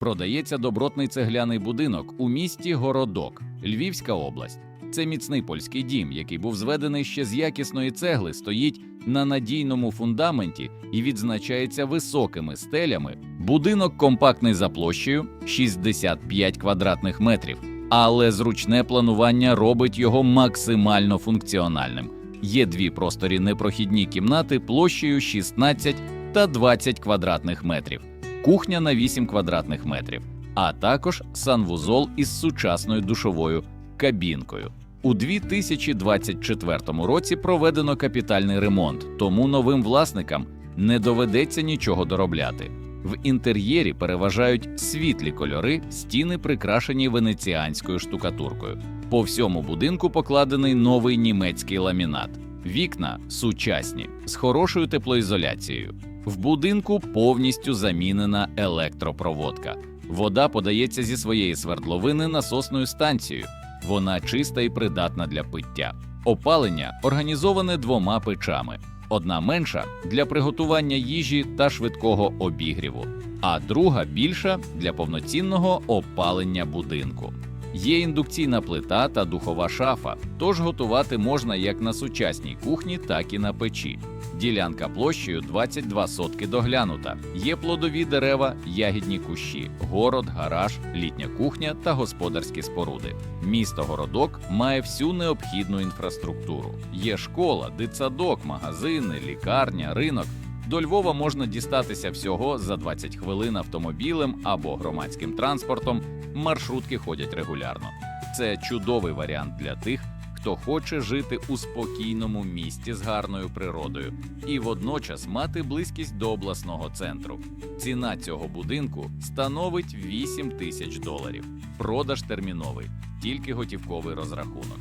Продається добротний цегляний будинок у місті Городок, Львівська область. Це міцний польський дім, який був зведений ще з якісної цегли, стоїть на надійному фундаменті і відзначається високими стелями. Будинок компактний за площею 65 квадратних метрів, але зручне планування робить його максимально функціональним. Є дві просторі непрохідні кімнати площею 16 та 20 квадратних метрів, кухня на 8 квадратних метрів, а також санвузол із сучасною душовою кабінкою. У 2024 році проведено капітальний ремонт, тому новим власникам не доведеться нічого доробляти. В інтер'єрі переважають світлі кольори, стіни прикрашені венеціанською штукатуркою. По всьому будинку покладений новий німецький ламінат. Вікна сучасні з хорошою теплоізоляцією. В будинку повністю замінена електропроводка. Вода подається зі своєї свердловини насосною станцією. Вона чиста і придатна для пиття. Опалення організоване двома печами: одна менша для приготування їжі та швидкого обігріву, а друга більша для повноцінного опалення будинку. Є індукційна плита та духова шафа, тож готувати можна як на сучасній кухні, так і на печі. Ділянка площею 22 сотки доглянута. Є плодові дерева, ягідні кущі, город, гараж, літня кухня та господарські споруди. Місто Городок має всю необхідну інфраструктуру. Є школа, дитсадок, магазини, лікарня, ринок. До Львова можна дістатися всього за 20 хвилин автомобілем або громадським транспортом. Маршрутки ходять регулярно. Це чудовий варіант для тих, хто хоче жити у спокійному місті з гарною природою і водночас мати близькість до обласного центру. Ціна цього будинку становить 8 тисяч доларів. Продаж терміновий, тільки готівковий розрахунок.